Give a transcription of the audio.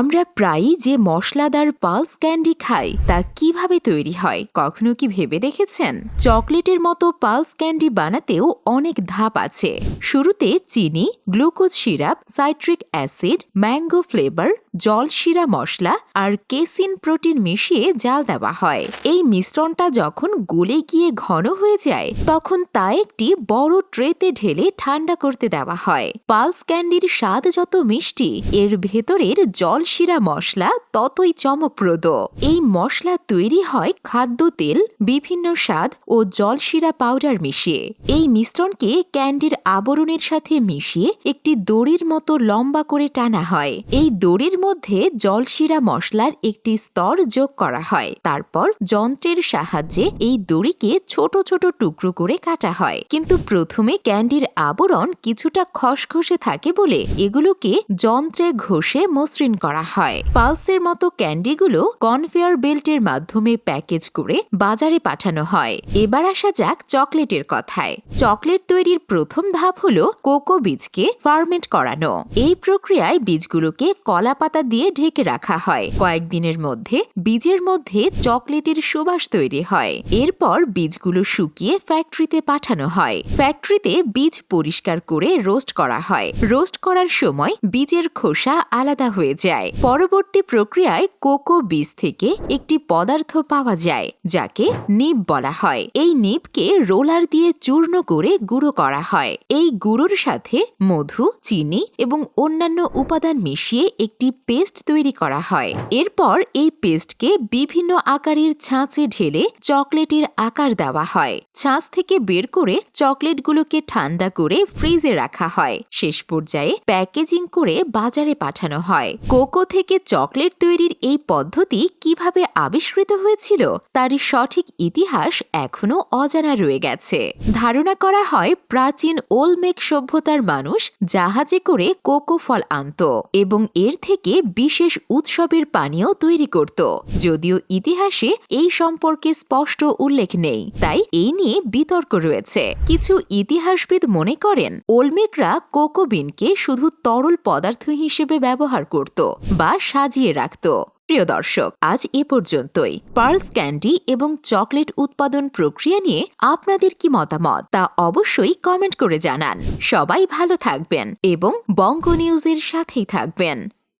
আমরা প্রায়ই যে মশলাদার পালস ক্যান্ডি খাই, তা কীভাবে তৈরি হয়, কখনো কি ভেবে দেখেছেন? চকলেটের মতো পালস ক্যান্ডি বানাতেও অনেক ধাপ আছে। শুরুতে চিনি, glucose syrup, citric acid, mango flavour জল, শিরা মশলা আর কেসিন প্রোটিন মিশিয়ে জাল দেওয়া হয়। এই মিশ্রণটা যখন গলে গিয়ে ঘন হয়ে যায়, তখন তা একটি বড় ট্রেতে ঢেলে ঠান্ডা করতে দেওয়া হয়। পালস ক্যান্ডির স্বাদ যত মিষ্টি, এর ভেতরের জল, শিরা মশলা ততই চমকপ্রদ। এই মশলা তৈরি হয় খাদ্য তেল, বিভিন্ন স্বাদ ও জল, শিরা পাউডার মিশিয়ে। এই মিশ্রণকে ক্যান্ডির আবরণের সাথে মিশিয়ে একটি দড়ির মতো লম্বা করে টানা হয়। এই দড়ির মধ্যে জলশিরা মশলার একটি স্তর যোগ করা হয়। তারপর যন্ত্রের সাহায্যে এই দড়িকে ছোট ছোট টুকরো করে কাটা হয়। কিন্তু প্রথমে ক্যান্ডির আবরণ কিছুটা খসখসে থাকে বলে এগুলোকে যন্ত্রে ঘষে মসৃণ করা হয়। পালসের মতো ক্যান্ডিগুলো কনভেয়ার বেল্টের মাধ্যমে প্যাকেজ করে বাজারে পাঠানো হয়। এবার আসা যাক চকলেটের কথায়। চকলেট তৈরির প্রথম ধাপ হলো কোকো বীজকে ফার্মেন্ট করানো। এই প্রক্রিয়ায় বীজগুলোকে কলা পাতা দিয়ে ঢেকে রাখা হয়। কয়েকদিনের মধ্যে বীজের মধ্যে চকলেটের সুবাস তৈরি হয়। এরপর বীজগুলো শুকিয়ে ফ্যাক্টরিতে পাঠানো হয়। ফ্যাক্টরিতে বীজ পরিষ্কার করে রোস্ট করা হয়। রোস্ট করার সময় বীজের খোসা আলাদা হয়ে যায়। পরবর্তী প্রক্রিয়ায় কোকো বীজ থেকে একটি পদার্থ পাওয়া যায়, যাকে নিব বলা হয়। এই নিবকে রোলার দিয়ে চূর্ণ করে গুঁড়ো করা হয়। এই গুঁড়োর সাথে মধু, চিনি এবং অন্যান্য উপাদান মিশিয়ে একটি পেস্ট তৈরি করা হয়। এরপর এই পেস্টকে বিভিন্ন আকারের ছাঁচে ঢেলে চকলেটের আকার দেওয়া হয়। ছাঁচ থেকে বের করে চকলেটগুলোকে ঠান্ডা করে ফ্রিজে রাখা হয়। শেষ পর্যায়ে প্যাকেজিং করে বাজারে পাঠানো হয়। কোকো থেকে চকলেট তৈরির এই পদ্ধতি কীভাবে আবিষ্কৃত হয়েছিল, তার সঠিক ইতিহাস এখনও অজানা রয়ে গেছে। ধারণা করা হয়, প্রাচীন ওলমেক সভ্যতার মানুষ জাহাজে করে কোকো ফল আনত এবং এর থেকে বিশেষ উৎসবের পানীয় তৈরি করত। যদিও ইতিহাসে এই সম্পর্কে স্পষ্ট উল্লেখ নেই, তাই এই নিয়ে বিতর্ক রয়েছে। কিছু ইতিহাসবিদ মনে করেন, ওলমেকরা কোকোবিনকে শুধু তরল পদার্থ হিসেবে ব্যবহার করত বা সাজিয়ে রাখত। প্রিয় দর্শক, আজ এ পর্যন্তই। পার্লস ক্যান্ডি এবং চকলেট উৎপাদন প্রক্রিয়া নিয়ে আপনাদের কি মতামত, তা অবশ্যই কমেন্ট করে জানান। সবাই ভালো থাকবেন এবং বঙ্গ নিউজের সাথেই থাকবেন।